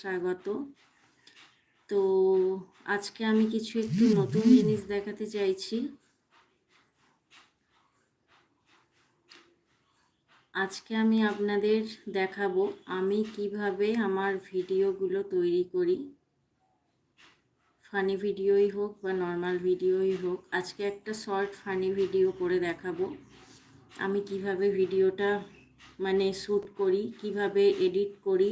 স্বাগত। তো আজকে আমি কিছু একটু নতুন জিনিস দেখাতে চাইছি। আজকে আমি আপনাদের দেখাবো আমি কীভাবে আমার ভিডিওগুলো তৈরি করি। ফানি ভিডিওই হোক বা নর্মাল ভিডিওই হোক, আজকে একটা শর্ট ফানি ভিডিও করে দেখাবো। আমি কীভাবে ভিডিওটা মানে শ্যুট করি, কীভাবে এডিট করি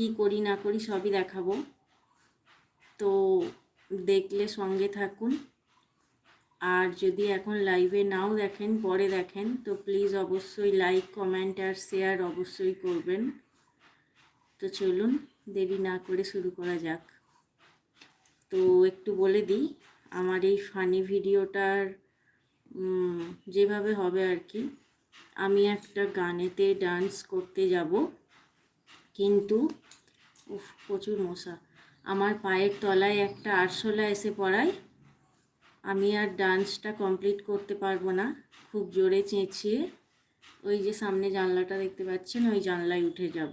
কি করি না করি সবই দেখাবো। তো দেখলে সঙ্গে থাকুন। আর যদি এখন লাইভে নাও দেখেন, পরে দেখেন, তো প্লিজ অবশ্যই লাইক কমেন্ট আর শেয়ার অবশ্যই করবেন। তো চলুন, দেরি না করে শুরু করা যাক। তো একটু বলে দিই, আমার এই ফানি ভিডিওটার যেভাবে হবে আর কি, আমি একটা গানেতে ডান্স করতে যাব। কিন্তু প্রচুর মশা। আমার পায়ের তলায় একটা আরশোলা এসে পড়ায়। আমি আর ডান্সটা কমপ্লিট করতে পারব না। খুব জোরে চেঁচিয়ে ওই যে সামনে জানলাটা দেখতে পাচ্ছেন, ওই জানলায় উঠে যাব।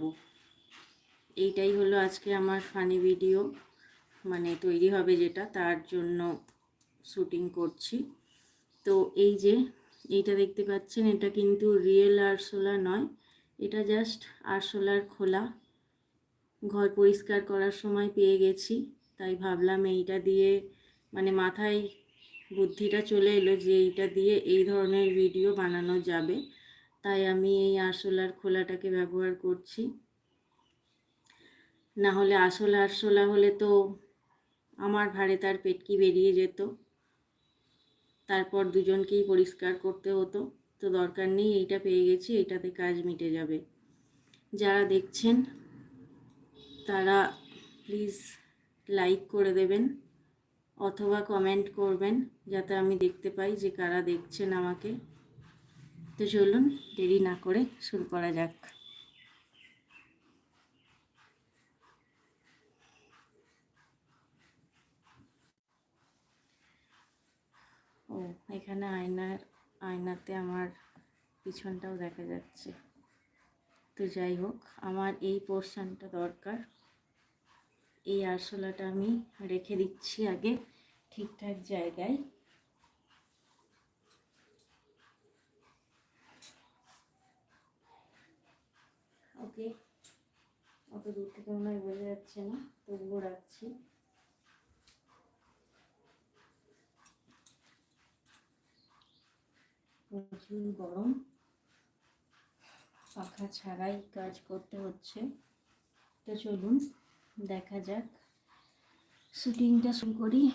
এইটাই হলো আজকে আমার ফানি ভিডিও মানে তৈরি হবে যেটা, তার জন্য শুটিং করছি। তো এই যে, এইটা দেখতে পাচ্ছেন, এটা কিন্তু রিয়েল আরশোলা নয়। এটা জাস্ট আরশোলার খোলা। ঘর পরিষ্কার করার সময় পেয়ে গেছি। তাই ভাবলাম এইটা দিয়ে মানে মাথায় বুদ্ধিটা চলে এলো যে এইটা দিয়ে এই ধরনের ভিডিও বানানো যাবে। তাই আমি এই আরশোলার খোলাটাকে ব্যবহার করছি। না হলে আসল আরশোলা হলে তো আমার ভারে তার পেটকি বেরিয়ে যেত। তারপর দুজনকেই পরিষ্কার করতে হতো। তো দরকার নেই, এইটা পেয়ে গেছি, এইটাতে কাজ মিটে যাবে। যারা দেখছেন তারা প্লিজ লাইক করে দেবেন, অথবা কমেন্ট করবেন, যাতে আমি দেখতে পাই যে কারা দেখছেন আমাকে। তো চলুন, দেরি না করে শুরু করা যাক। ও, এখানে আয়নার, আয়নাতে আমার পিছনটাও দেখা যাচ্ছে। তো যাই হোক, আমার এই পোর্শনটা দরকার। এই আরশোলাটা আমি রেখে দিচ্ছি আগে ঠিকঠাক জায়গায়। ওকে, অত দূর থেকে মনে হয় বোঝা যাচ্ছে না, তবুও রাখছি। প্রচুর গরম, পাখা ছাড়াই কাজ করতে হচ্ছে। তো চলুন। দেখা যাক। শুটিংটা শুরু করি।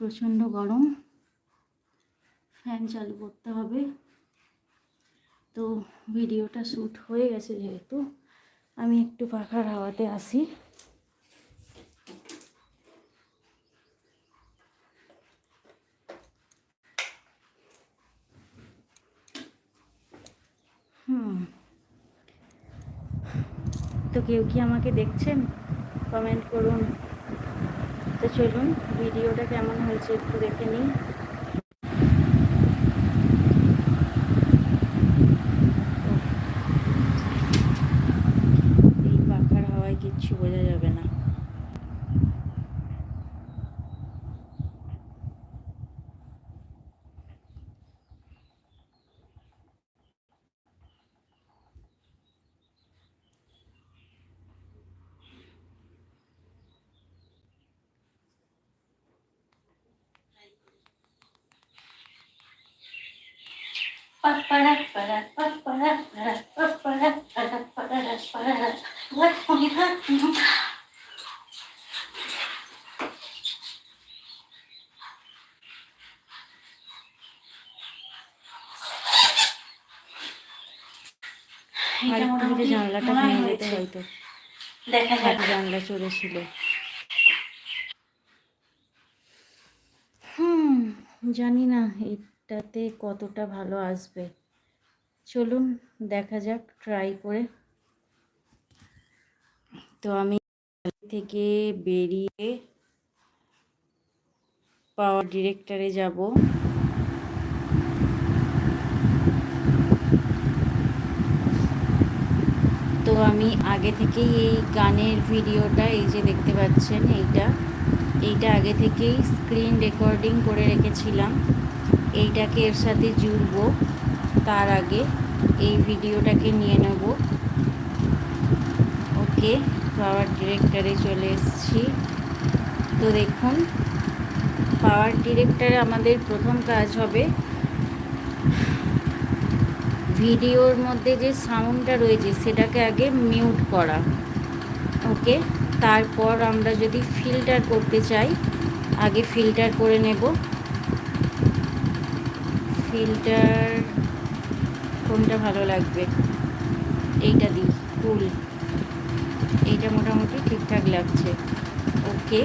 প্রচণ্ড গরম। ফ্যান চালু করতে হবে। তো ভিডিওটা শ্যুট হয়ে গেছে যেহেতু, আমি একটু পাখার হাওয়াতে আসি। হুম। তো কেউ কি আমাকে দেখছেন? কমেন্ট করুন। তো চলুন ভিডিওটা কেমন হয়েছে একটু দেখে নিই এই পাখার হাওয়ায় কিচ্ছু বোঝা যাবে না আর একটু হলে জানলাটা ভেঙে যেতে হয়তো। দেখা হাতে জানলা চলেছিল হুম জানি না এটাতে কতটা ভালো আসবে। চলুন দেখা যাক ট্রাই করে। তো আমি থেকে বেরিয়ে পাওয়ার ডিরেক্টরে যাব। তো আমি আগে থেকেই এই গানের ভিডিওটা, এই যে দেখতে পাচ্ছেন এইটা এইটা আগে থেকেই স্ক্রিন রেকর্ডিং করে রেখেছিলাম। এইটাকে এর সাথে জুড়বো। তার আগে এই ভিডিওটাকে নিয়ে নেব। ওকে, পাওয়ার ডিরেক্টরে চলে এসেছি। তো দেখুন, পাওয়ার ডিরেক্টরে আমাদের প্রথম কাজ হবে ভিডিওর মধ্যে যে সাউন্ডটা রয়েছে সেটাকে আগে মিউট করা। ওকে, তারপর আমরা যদি ফিল্টার করতে চাই, আগে ফিল্টার করে নেব। ফিল্টার কোনটা ভালো লাগবে? এইটা দিই, ফুল। এইটা মোটামুটি ঠিকঠাক লাগছে। ওকে,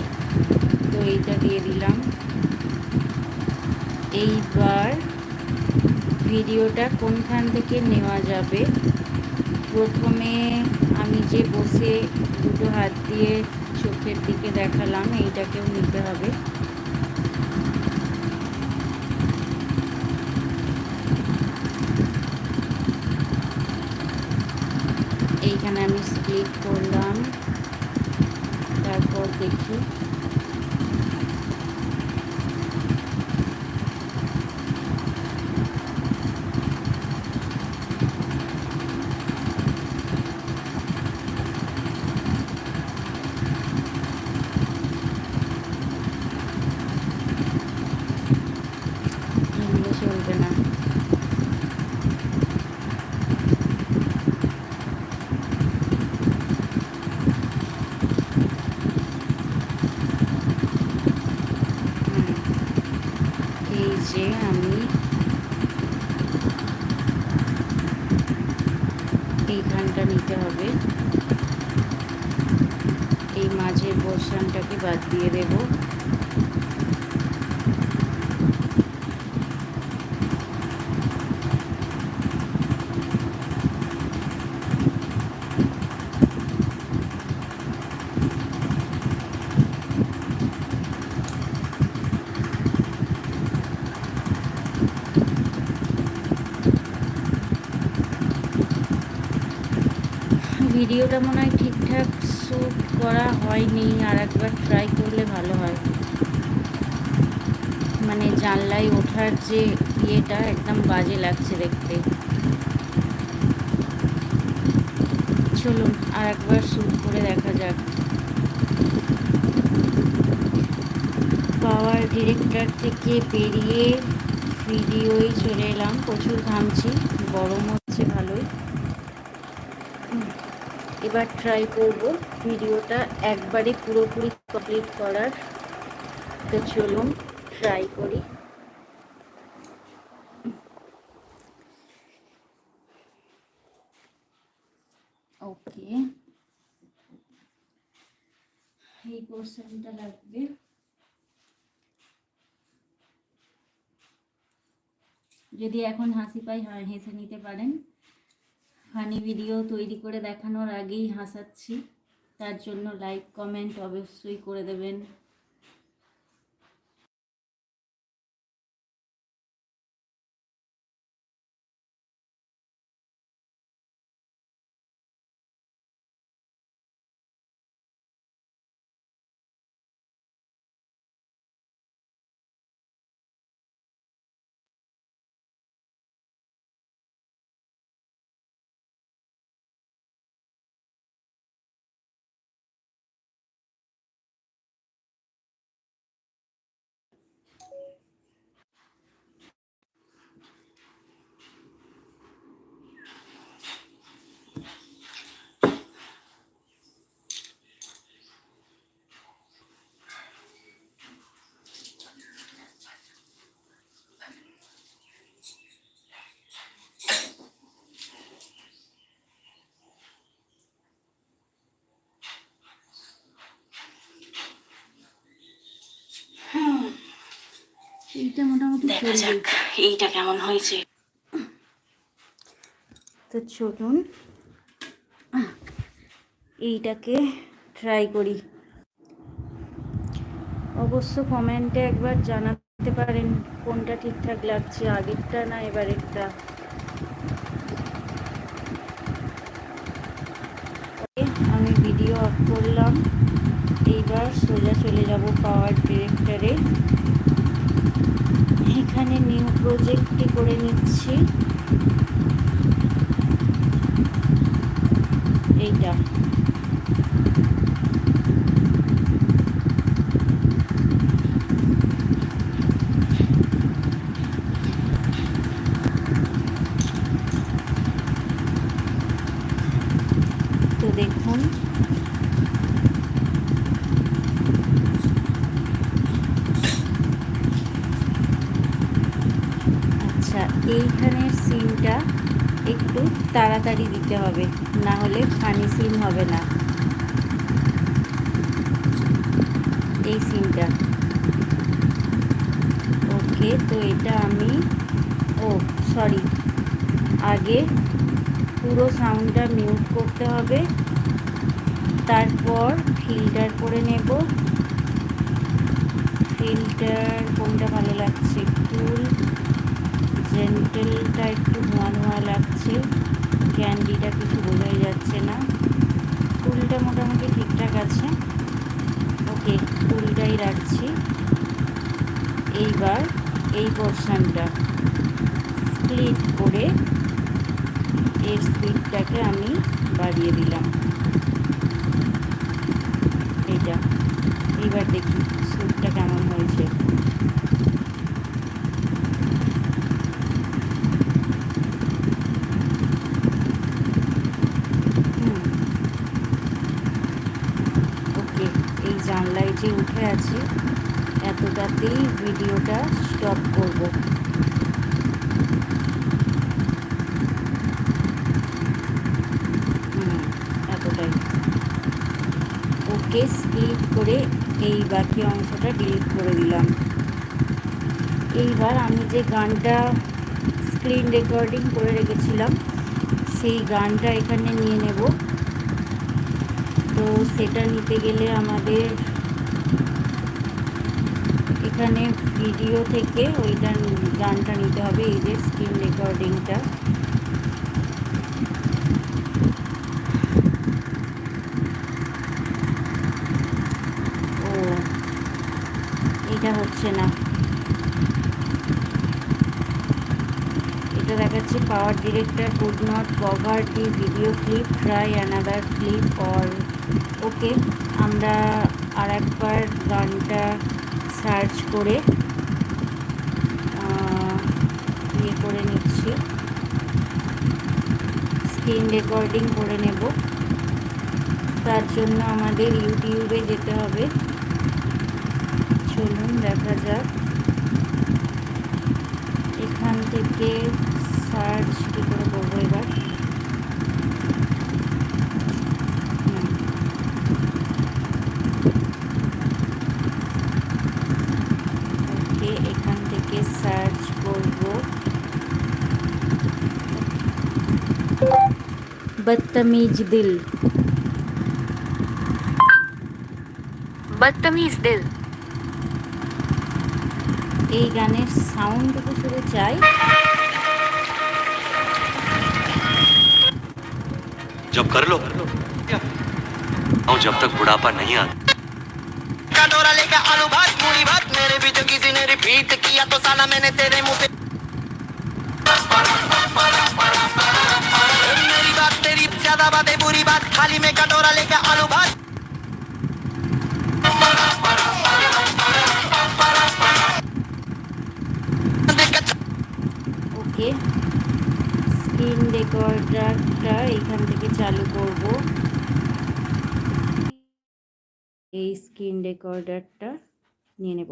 তো এইটা দিয়ে দিলাম। এইবার ভিডিওটা কোনখান থেকে নেওয়া যাবে? প্রথমে আমি যে বসে দুটো হাত দিয়ে চোখের দিকে দেখালাম, এইটাকেও নিতে হবে। এইখানে আমি স্প্লিট করলাম। তারপর দেখি এগুলো চলবে না হুম। এই যে আমি এইখানটা নিতে হবে। এই মাঝের পোর্শনটাকে বাদ দিয়ে দেবো। ভিডিওটা মনে হয় ঠিকঠাক শ্যুট করা হয়নি, আর একবার ট্রাই করলে ভালো হয়। মানে জানলায় ওঠার যে ইয়েটা একদম বাজে লাগছে দেখতে। চলুন, আর একবার শ্যুট করে দেখা যাক। পাওয়ার ডিরেক্টর থেকে বেরিয়ে ভিডিওই চলে এলাম। প্রচুর ঘামছি গরম হচ্ছে ভালোই এবার ট্রাই করব ভিডিওটা একবারে পুরোপুরি কমপ্লিট করার। তো চলুন ট্রাই করি। ওকে এই পোর্শনটা লাগবে। যদি এখন হাসি পাই হেসে নিতে পারেন। ফানি ভিডিও তৈরি করে দেখানোর আগেই হাসাচ্ছি। তার জন্য লাইক কমেন্ট অবশ্যই করে দেবেন। মোটামুটি এইটা কেমন হয়েছে। তো চলুন এইটাকে ট্রাই করি। অবশ্য কমেন্টে একবার জানাতে পারেন কোনটা ঠিকঠাক লাগছে আগেরটা না এবারেরটা। আমি ভিডিও অফ করলাম। এইবার সোজা চলে যাব পাওয়ার ডিরেক্টরে এখানে নিউ প্রজেক্টটি করে নিচ্ছি। এইটা তো দেখুন আচ্ছা এইখানের সিনটা একটু তাড়াতাড়ি দিতে হবে, না হলে ফানি সিন হবে না। এই সিনটা ওকে, তো এটা আমি, ও সরি আগে পুরো সাউন্ডটা মিউট করতে হবে, তারপর ফিল্টার করে নেব। ফিল্টার কোনটা ভালো লাগছে? কুল জেন্টেলটা একটু ধোঁয়া লাগছে। ক্যান্ডিটা কিছু বোঝাই যাচ্ছে না। কুলটা মোটামুটি ঠিকঠাক আছে। ওকে কুলটাই রাখছি। এইবার এই পোর্শনটা স্প্লিট করে এর স্পিডটাকে আমি বাড়িয়ে দিলাম। এইটা, এইবার দেখি স্যুটটা কেমন হয়েছে হুম ওকে এই যে উঠে আছে। এতটাতেই ভিডিওটা স্টপ করব। এতটাই। ওকে স্প্লিট করে এই বাকি অংশটা ডিলিট করে দিলাম। এইবার আমি যে গানটা স্ক্রিন রেকর্ডিং করে রেখেছিলাম, সেই গানটা এখানে নিয়ে নেব। তো সেটা নিতে গেলে আমাদের এখানে ভিডিও থেকে ওইটা গানটা নিতে হবে, এই যে স্ক্রিন রেকর্ডিংটা। ও, এটা হচ্ছে না। এটা দেখাচ্ছে PowerDirector could not cover the video clip try another clip or okay আমরা আর একবার গানটা সার্চ করে ইয়ে করে নিচ্ছি। স্ক্রিন রেকর্ডিং করে নেব। তার জন্য আমাদের ইউটিউবে যেতে হবে। চলুন দেখা যাক। এখান থেকে সার্চ কী করে করব এবার? এখান থেকে সার্চ করব बदतमीज दिल बदतमीज दिल এই গানের সাউন্ডটুকু শুধু চাই जब कर लो और जब तक बुढ़ापा नहीं आता कटोरा लेके आलू भात मूली भात मेरे भी जो किसी ने रिपीट किया तो साला मैंने तेरे मुंह पे मेरी बात तेरी ज्यादा बातें बुरी बात थाली में कटोरा लेके आलू भात देख के ওকে স্ক্রিন রেকর্ডারটা এখান থেকে চালু করব এই স্ক্রিন রেকর্ডারটা নিয়ে নেব।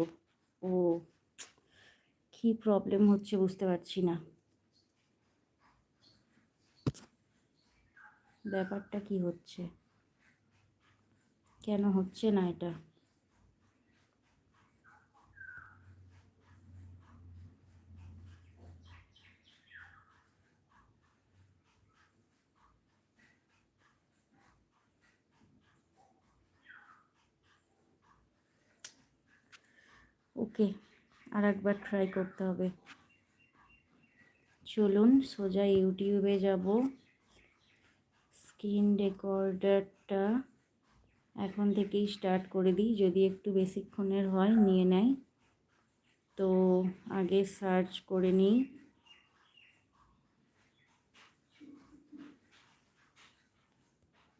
ও, কি প্রবলেম হচ্ছে বুঝতে পারছি না। ব্যাপারটা কি হচ্ছে? কেন হচ্ছে না এটা? ওকে আর একবার ট্রাই করতে হবে। চলুন, সোজা ইউটিউবে যাব। স্ক্রিন রেকর্ডারটা এখন থেকেই স্টার্ট করে দিই, যদি একটু বেশিক্ষণের হয়, নিয়ে নেয় তো আগে সার্চ করে নিই।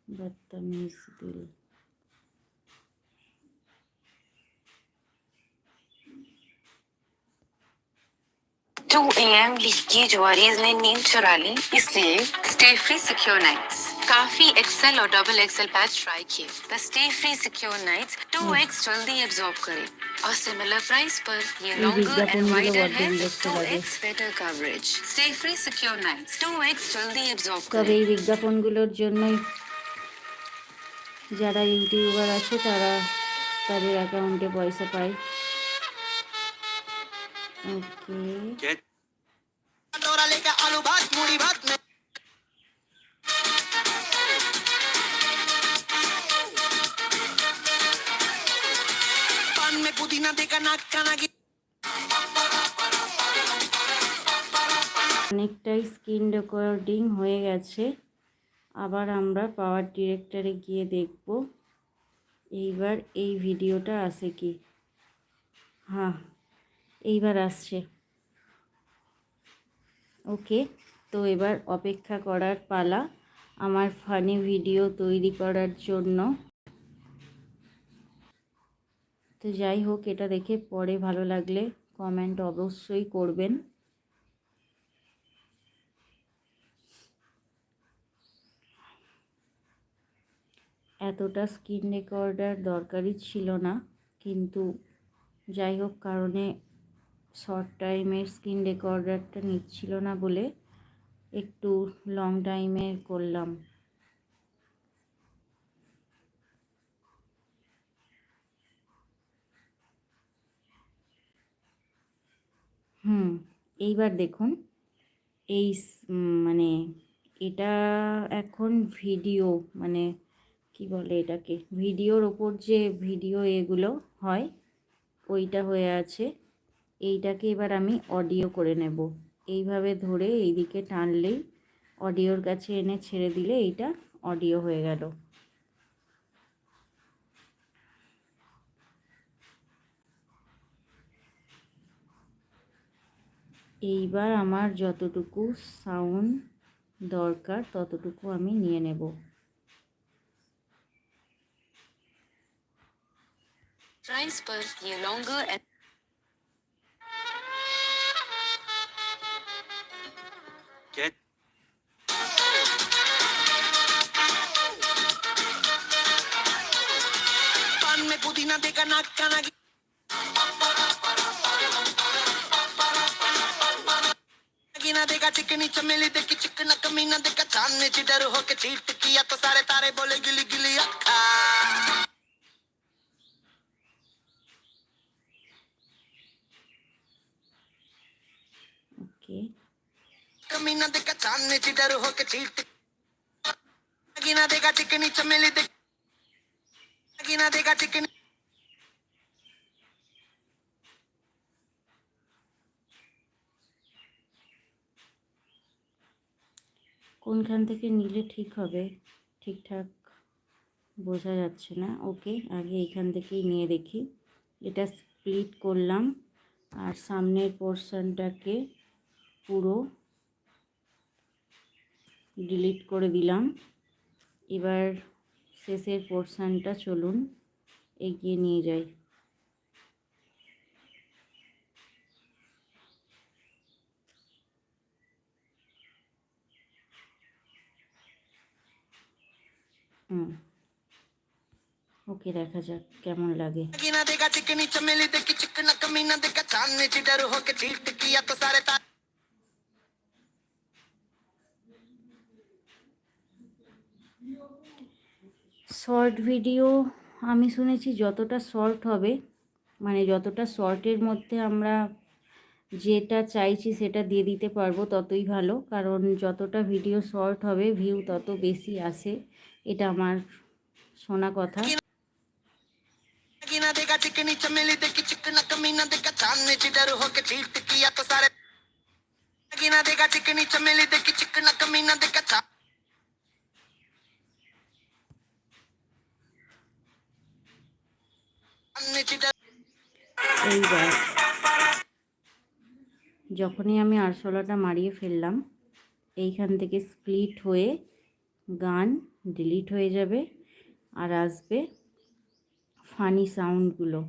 বদতমিজ দিল। 2 एम की जवारीज ने नींद चुरा ली इसलिए स्टे फ्री सिक्योर नाइट्स काफी एक्सेल और डबल एक्सेल पैच ट्राई किए the stay free secure nights 2x जल्दी एब्जॉर्ब करे और सिमिलर प्राइस पर ये ये लॉन्गर विज्ञापन एंड मुझे वाइडर बहुत है विरक्त लगे। 2x better coverage stay free secure nights 2x जल्दी एब्जॉर्ब তবে करे এই বিজ্ঞাপনগুলোর জন্যই যারা ইউটিউবার আছে তারা তাদের অ্যাকাউন্টে পয়সা পায় ওকে আলু ভাত, মুড়ি ভাত পান মে পুদিনা দেখা নাক কানাগি অনেকটাই স্ক্রিন রেকর্ডিং হয়ে গেছে। আবার আমরা পাওয়ার ডিরেক্টরে গিয়ে দেখব। এইবার এই ভিডিওটা আছে কি? হ্যাঁ এইবার আসছে। ওকে, তো এবার অপেক্ষা করার পালা আমার ফানি ভিডিও তৈরি করার জন্য। তো যাই হোক, এটা দেখে পরে ভালো লাগলে কমেন্ট অবশ্যই করবেন। এতটা স্ক্রিন রেকর্ডার দরকারই ছিল না, কিন্তু যাই হোক, কারণে শর্ট টাইমের স্ক্রিন রেকর্ডারটা নিচ্ছিল না বলে একটু লং টাইমের করলাম। হুম, এইবার দেখুন। এই মানে এটা এখন ভিডিও মানে কি বলে এটাকে? ভিডিওর ওপর যে ভিডিও এগুলো হয়, ওইটা হয়ে আছে। এইটাকে এবার আমি অডিও করে নেব। এইভাবে ধরে এইদিকে টানলেই অডিওর কাছে এনে ছেড়ে দিলে এইটা অডিও হয়ে গেল। এইবার আমার যতটুকু সাউন্ড দরকার ততটুকু আমি নিয়ে নেব। Transfer longer क्या पान में पुदीना नाक गिना देखा चिकनी चमेली देखी चिकना कमीना देखा चांदनी चिडर होके चीट किया तो सारे तारे बोले गिली गिली ਮੀਨਾ ਦੇ ਕਚਾਨੇ ਚ ਡਰ ਹੋ ਕੇ ਚੀਟ ਗਿਨਾ ਦੇ ਗਾ ਟਿਕਣੀ ਚਮੇਲੀ ਦੇ ਗਿਨਾ ਦੇ ਗਾ ਟਿਕਣੀ কোনখান থেকে নিলে ঠিক হবে? ঠিকঠাক বোঝা যাচ্ছে না। ওকে, আগে এখান থেকেই নিয়ে দেখি। এটা স্প্লিট করলাম। আর সামনের পোর্শনটাকে পুরো ডিলিট করে দিলাম। এবার শেষের পোর্শানটা চলুন, এগিয়ে নিয়ে যাই। হুম, ওকে দেখা যাক কেমন লাগে। দেখা চিকনি চমেলি দেখি, চিকনা কমিনা দেখা চাঁদনি চিটার হোকে ঠিক কিয়া তো সারে শর্ট ভিডিও আমি শুনেছি যতটা শর্ট হবে মানে যতটা শর্টের মধ্যে আমরা যেটা চাইছি সেটা দিয়ে দিতে পারবো ততই ভালো কারণ যতটা ভিডিও শর্ট হবে ভিউ তত বেশি আসে এটা আমার শোনা কথা गिना देगा चिकनी चमेली देखी चिकना कमीना देखा चांदनी चिडर होके चीट किया तो सारे गिना देगा चिकनी चमेली देखी चिकना कमीना देखा এইবার যখনই আমি আরশোলাটা মারিয়ে ফেললাম, এইখান থেকে স্প্লিট হয়ে গান ডিলিট হয়ে যাবে আর আসবে ফানি সাউন্ডগুলো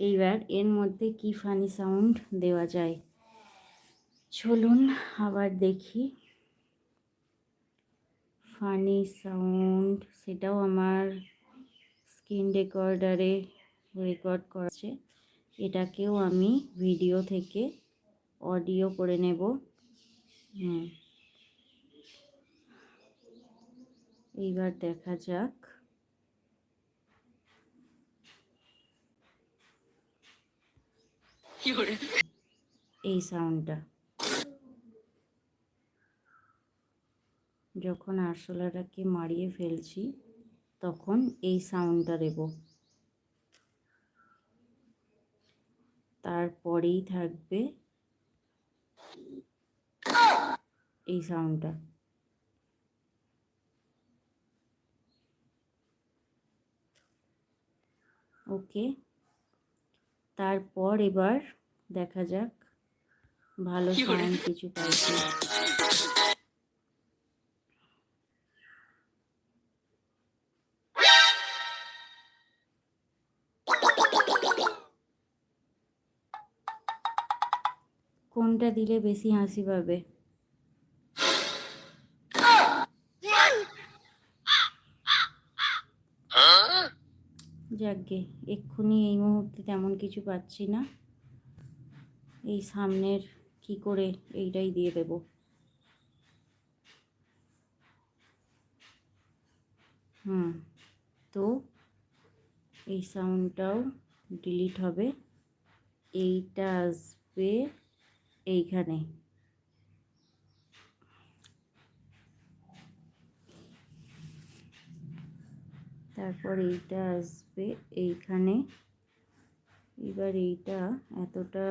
এইবার এর মধ্যে কি ফানি সাউন্ড দেওয়া যায়? চলুন আবার দেখি। ফানি সাউন্ড সেটাও আমার স্ক্রিন রেকর্ডারে রেকর্ড করেছে এটাকেও আমি ভিডিও থেকে অডিও করে নেব। এইবার দেখা যাক। এই সাউন্ডটা। যখন আরশোলাটাকে মারিয়ে ফেলছি তখন এই সাউন্ডটা দেব। তারপরেই থাকবে এই সাউন্ডটা ওকে তারপর এবার দেখা যাক ভালো সাউন্ড কিছু পাইছি। কোনটা দিলে বেশি হাসি পাবে? যাকগে এক্ষুনি এই মুহূর্তে তেমন কিছু পাচ্ছি না। এই সামনের কি করে এইটাই দিয়ে দেব। হুম, তো এই সাউন্ডটাও ডিলিট হবে। এইটা আসবে এইখানে। তারপর এইটা আসবে এইখানে। এবার এইটা এতটা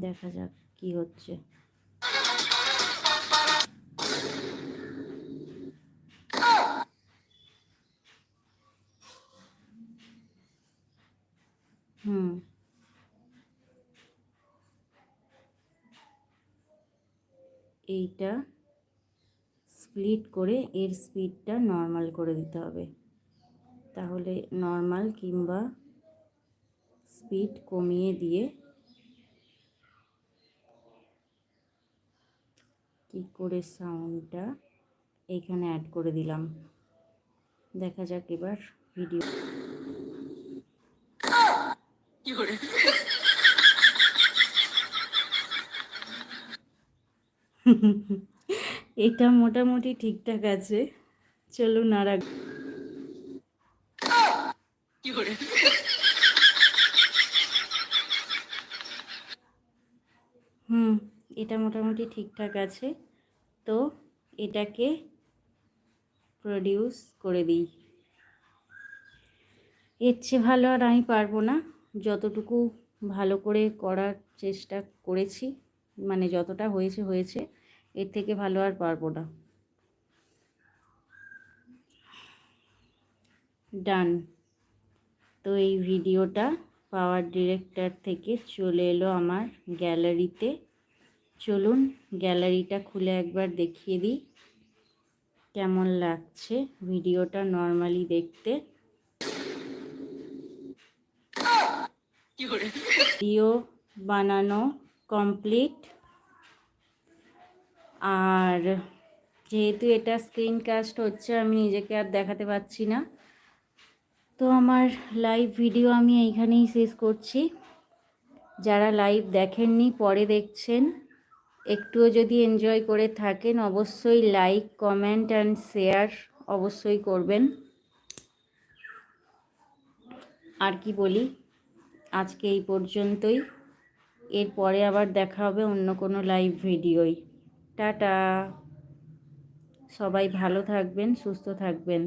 দেখা যাক কি হচ্ছে। এইটা স্প্লিট করে এর স্পিডটা নর্মাল করে দিতে হবে। তাহলে নর্মাল কিংবা স্পিড কমিয়ে দিয়ে কি করে সাউন্ডটা এখানে অ্যাড করে দিলাম। দেখা যাক এবার ভিডিও এটা মোটামুটি ঠিকঠাক আছে। চলুন আর হুম এটা মোটামুটি ঠিকঠাক আছে। তো এটাকে প্রডিউস করে দিই। এর চেয়ে ভালো আর আমি পারব না। যতটুকু ভালো করে করার চেষ্টা করেছি। মানে যতটা হয়েছে হয়েছে এর থেকে ভালো আর পারব না। ডান তো এই ভিডিওটা পাওয়ার ডিরেক্টর থেকে চলে এলো আমার গ্যালারিতে। চলুন গ্যালারিটা খুলে একবার দেখিয়ে দিই। কেমন লাগছে ভিডিওটা নর্মালি দেখতে? ভিডিও বানানো কমপ্লিট আর যেহেতু এটা স্ক্রিন কাস্ট হচ্ছে, আমি নিজেকে আর দেখাতে পাচ্ছি না। তো আমার লাইভ ভিডিও আমি এইখানেই শেষ করছি। যারা লাইভ দেখেননি, পরে দেখছেন। একটুও যদি এনজয় করে থাকেন, অবশ্যই লাইক কমেন্ট অ্যান্ড শেয়ার অবশ্যই করবেন। আর কি বলি? আজকে এই পর্যন্তই। এরপরে আবার দেখা হবে অন্য কোনো লাইভ ভিডিওই। টাটা! সবাই ভালো থাকবেন সুস্থ থাকবেন।